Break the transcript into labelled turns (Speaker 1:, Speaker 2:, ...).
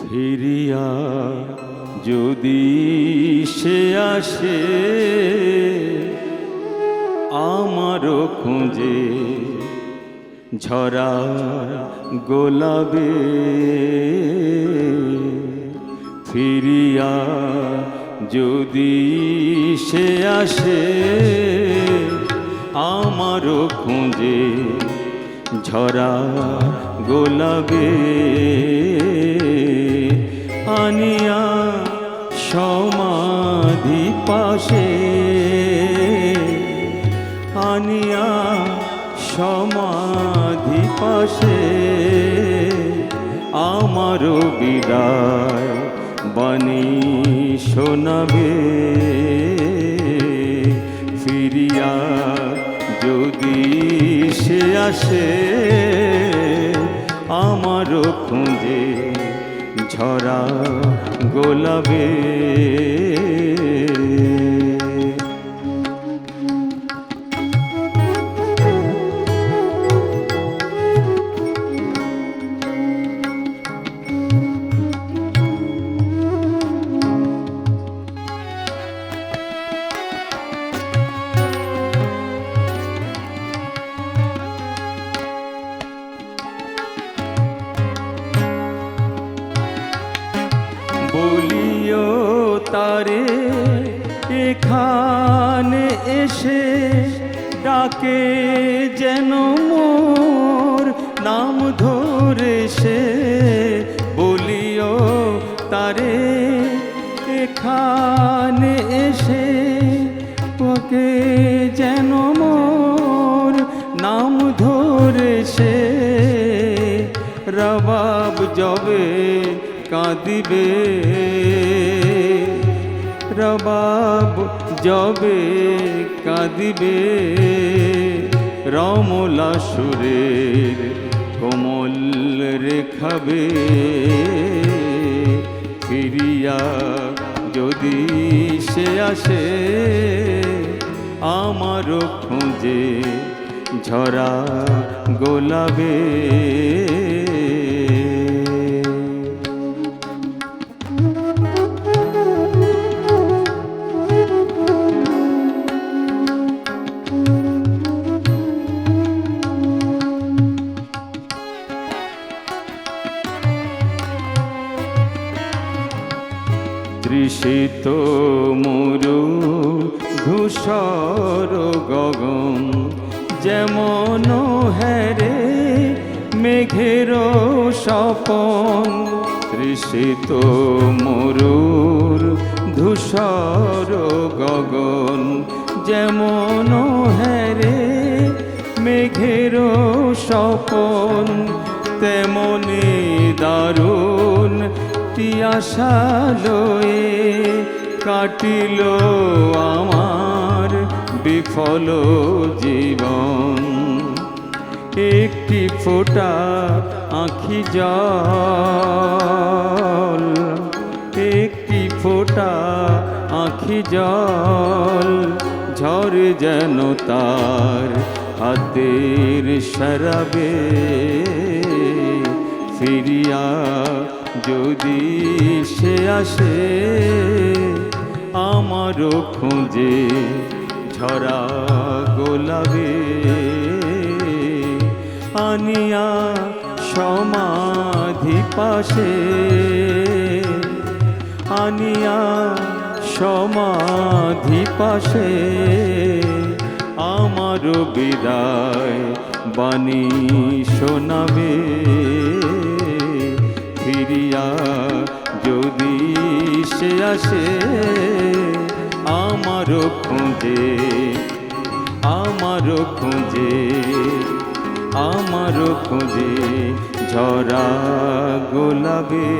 Speaker 1: ফিরিয়া যদি সে আসে, আমারও খুঁজে ঝরা গোলাবে ফিরিয়া যদি সে আসে, আমারও খুঁজে ঝরা গোলাবে আনিয়া সমাধি পাশে আনিয়া সমাধি পাশে আমারও বিদায় বাণী শোনাবে। ফিরিয়া যদি সে আসে, আমারও খুঁজে ঝরা গোলাবে তারে এখানে এসে ডাকে যেন মোর নাম ধরে সে। বলিও তারে এখানে এসে ওকে যেন মোর নাম ধরে সে। রবাব জবে কাঁদিবে। রবাব জবে কাঁদিবে। রমলা সুরের কোমল রেখাবে। ফিরিয়া যদি সে আসে, আমারও খুঁজে ঝরা গোলাবে তৃষিত মরু ধূসর গগন। যেমন হেরে মেঘের স্বপন। তৃষিত মরুর ধূসর গগন। যেমন হেরে মেঘের স্বপন, তেমনি দারুণ তিয়াশা লয়ে কাটিল আমার বিফল জীবন। একটি ফোঁটা আখি জল, একটি ফোঁটা আখি জল ঝরে যেন তার হাতের শরাবে ফিরিয়া যদি সে আসে, আমারও খুঁজে ঝরা গোলাবে আনিয়া সমাধি পাশে, আনিয়া সমাধি পাশে, আমারও বিদায় বাণী শোনাবে। ফিরিয়া যদি সে আসে আমারও খুঁজে আমারও খুঁজে আমারও খুঁজে ঝরা গোলাবে